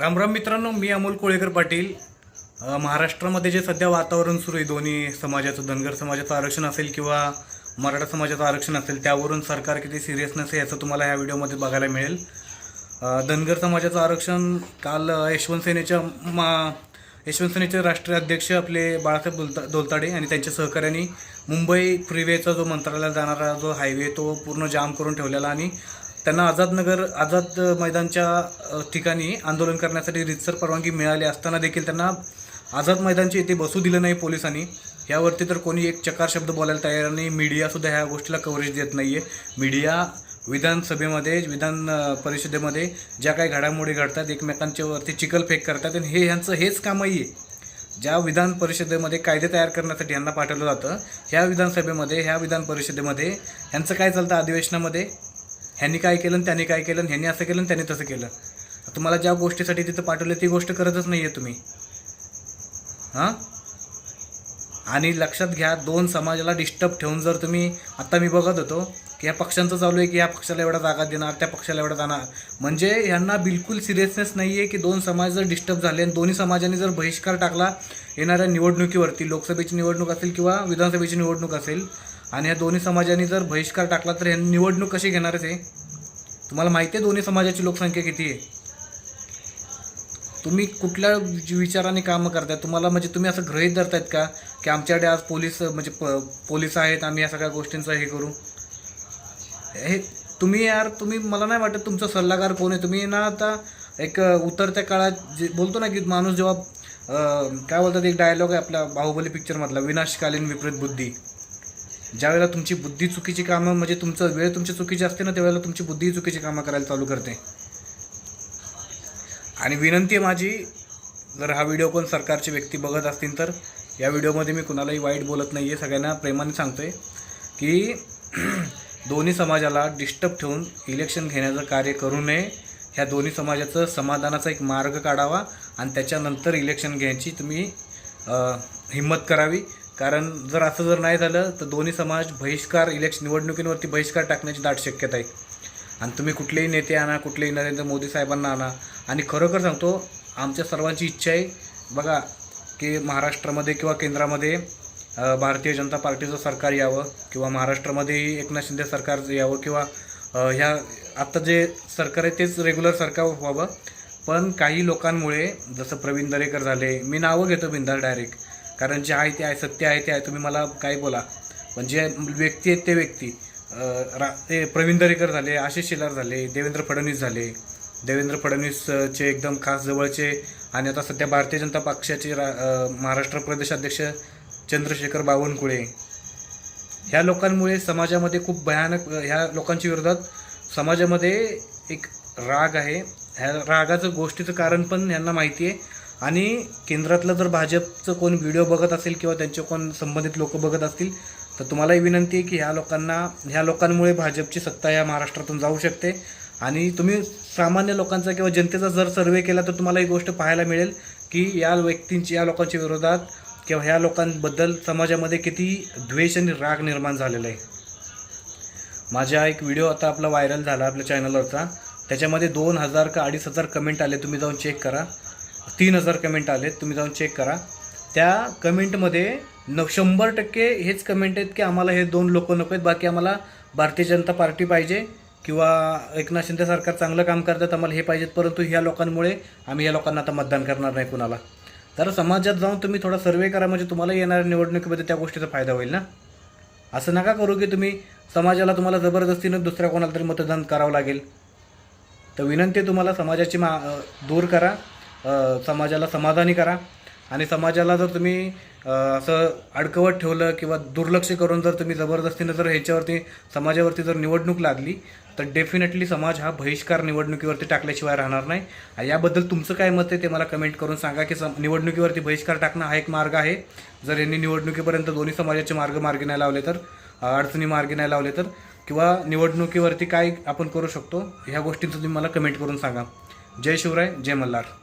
रामराम मित्रांनो मी अमोल कोळेकर पाटील. महाराष्ट्रामध्ये जे सध्या वातावरण सुरू आहे दोन्ही समाजाचं धनगर समाजाचं आरक्षण असेल किंवा मराठा समाजाचं आरक्षण असेल त्यावरून सरकार किती सिरियसनेस आहे याचं तुम्हाला ह्या व्हिडिओमध्ये बघायला मिळेल. धनगर समाजाचं आरक्षण काल यशवंत सेनेच्या मा यशवंत सेनेचे राष्ट्रीय अध्यक्ष आपले बाळासाहेब दोलता दोलताडे आणि त्यांच्या सहकार्याने मुंबई फ्रीवेचा जो मंत्रालयाला जाणारा जो हायवे तो पूर्ण जाम करून ठेवलेला आणि त्यांना आझादनगर आझाद मैदानच्या ठिकाणी आंदोलन करण्यासाठी रितसर परवानगी मिळाली असताना देखील त्यांना आझाद मैदानच्या इथे बसू दिलं नाही पोलिसांनी. यावरती तर कोणी एक चकार शब्द बोलायला तयार नाही. मीडियासुद्धा ह्या गोष्टीला कव्हरेज देत नाही आहे मीडिया विधानसभेमध्ये विधान परिषदेमध्ये ज्या काही घडामोडी घडतात एकमेकांच्यावरती चिकलफेक करतात आणि हे ह्यांचं हेच कामही आहे. ज्या विधान परिषदेमध्ये कायदे तयार करण्यासाठी यांना पाठवलं जातं ह्या विधानसभेमध्ये ह्या विधान परिषदेमध्ये ह्यांचं काय चालतं अधिवेशनामध्ये? ह्यांनी काय केलं त्याने त्यांनी काय केलं ह्यांनी असं केलं त्याने त्यांनी तसं केलं. तुम्हाला ज्या गोष्टीसाठी तिथं पाठवलं ती गोष्ट करतच नाही आहे तुम्ही. हां? आणि लक्षात घ्या दोन समाजाला डिस्टर्ब ठेवून जर तुम्ही आत्ता मी बघत होतो की या पक्षांचं चालू आहे की या पक्षाला एवढा जागा देणार त्या पक्षाला एवढा जाणार. म्हणजे यांना बिलकुल सिरियसनेस नाही आहे की दोन समाज जर डिस्टर्ब झाले आणि दोन्ही समाजाने जर बहिष्कार टाकला येणाऱ्या निवडणुकीवरती लोकसभेची निवडणूक असेल किंवा विधानसभेची निवडणूक असेल आणि या दोन्ही समाजांनी जर बहिष्कार टाकला तर ह्यांनी निवडणूक कशी घेणार आहे ते? तुम्हाला माहिती आहे दोन्ही समाजाची लोकसंख्या किती आहे? तुम्ही कुठल्या विचाराने कामं करताय? तुम्हाला म्हणजे तुम्ही असं गृहीत धरतायत का? की आमच्याकडे आज पोलीस म्हणजे प पोलीस आहेत आम्ही या सगळ्या गोष्टींचं हे करू? हे तुम्ही यार तुम्ही मला नाही वाटत तुमचा सल्लागार कोण आहे. तुम्ही ना आता एक उतरत्या काळात जे बोलतो ना की माणूस जेव्हा काय बोलतात एक डायलॉग आहे आपल्या बाहुबली पिक्चरमधला विनाशकालीन विपरीत बुद्धी. ज्यावेळेला तुमची बुद्धी चुकीची कामं म्हणजे तुमचं वेळ तुमची चुकीची असते ना त्यावेळेला तुमची बुद्धी चुकीची कामं करायला चालू करते. आणि विनंती आहे माझी जर हा व्हिडिओ कोण सरकारचे व्यक्ती बघत असतील तर या व्हिडिओमध्ये मी कुणालाही वाईट बोलत नाही आहे सगळ्यांना प्रेमाने सांगतोय की दोन्ही समाजाला डिस्टर्ब ठेवून इलेक्शन घेण्याचं कार्य करू नये. ह्या दोन्ही समाजाचं समाधानाचा एक मार्ग काढावा आणि त्याच्यानंतर इलेक्शन घ्यायची तुम्ही हिंमत करावी. कारण जर असं जर नाही झालं तर दोन्ही समाज बहिष्कार इलेक्शन निवडणुकींवरती बहिष्कार टाकण्याची दाट शक्यता आहे. आणि तुम्ही कुठलेही नेते आणा कुठलेही नरेंद्र मोदी साहेबांना आणा. आणि खरोखर सांगतो आमच्या सर्वांची इच्छा आहे बघा की महाराष्ट्रामध्ये किंवा केंद्रामध्ये भारतीय जनता पार्टीचं सरकार यावं किंवा महाराष्ट्रामध्येही एकनाथ शिंदे सरकार यावं किंवा ह्या आत्ता जे सरकार आहे तेच रेग्युलर सरकार व्हावं. पण काही लोकांमुळे जसं प्रवीण दरेकर झाले मी नावं घेतो बिंदार डायरेक्ट कारण जे आहे ते आहे सत्य आहे ते आहे. तुम्ही मला काय बोला. पण जे व्यक्ती आहेत ते व्यक्ती. रा ते प्रवीण दरेकर झाले आशिष शेलार झाले देवेंद्र फडणवीस झाले. देवेंद्र फडणवीसचे एकदम खास जवळचे आणि आता सध्या भारतीय जनता पक्षाचे रा महाराष्ट्र प्रदेशाध्यक्ष चंद्रशेखर बावनकुळे. ह्या लोकांमुळे समाजामध्ये खूप भयानक ह्या लोकांच्या विरोधात समाजामध्ये एक राग आहे. ह्या रागाचं गोष्टीचं कारण पण यांना माहिती आहे. आणि केंद्रातलं जर भाजपचं कोण व्हिडिओ बघत असेल किंवा त्यांचे कोण संबंधित लोक बघत असतील तर तुम्हालाही विनंती आहे की ह्या लोकांना ह्या लोकांमुळे भाजपची सत्ता या महाराष्ट्रातून जाऊ शकते. आणि तुम्ही सामान्य लोकांचा किंवा जनतेचा जर सर्वे केला तर तुम्हाला ही गोष्ट पाहायला मिळेल की या व्यक्तींची या लोकांच्या विरोधात किंवा ह्या लोकांबद्दल समाजामध्ये किती द्वेष आणि राग निर्माण झालेला आहे. माझा एक व्हिडिओ आता आपला व्हायरल झाला आपल्या चॅनलवरचा त्याच्यामध्ये दोन हजार का अडीच हजार कमेंट आले तुम्ही जाऊन चेक करा. तीन हजार कमेंट आलेत तुम्ही जाऊन चेक करा. त्या कमेंटमध्ये न शंभर टक्के हेच कमेंट आहेत की आम्हाला हे दोन लोक नको आहेत बाकी आम्हाला भारतीय जनता पार्टी पाहिजे किंवा एकनाथ शिंदे सरकार चांगलं काम करतात आम्हाला हे पाहिजेत. परंतु ह्या लोकांमुळे आम्ही या लोकांना आता मतदान करणार नाही कुणाला. तर समाजात जाऊन तुम्ही थोडा सर्वे करा म्हणजे तुम्हाला येणाऱ्या निवडणुकीमध्ये त्या गोष्टीचा फायदा होईल ना? असं नका करू की तुम्ही समाजाला तुम्हाला जबरदस्तीनं दुसऱ्या कोणाला तरी मतदान करावं लागेल. तर विनंती तुम्हाला समाजाची मा दूर करा. समाजाला समाधानी करा. आणि समाजाला जर तुम्ही असं अडकवत ठेवलं किंवा दुर्लक्ष करून जर तुम्ही जबरदस्तीनं जर ह्याच्यावरती समाजावरती जर निवडणूक लागली तर डेफिनेटली समाज हा बहिष्कार निवडणुकीवरती टाकल्याशिवाय राहणार नाही. याबद्दल तुमचं काय मत आहे ते मला कमेंट करून सांगा की सम निवडणुकीवरती बहिष्कार टाकणं हा एक मार्ग आहे. जर यांनी निवडणुकीपर्यंत दोन्ही समाजाचे मार्ग मार्गी नाही लावले तर अडचणी मार्गी नाही लावले तर किंवा निवडणुकीवरती काय आपण करू शकतो ह्या गोष्टींचं तुम्ही मला कमेंट करून सांगा. जय शिवराय जय मल्हार.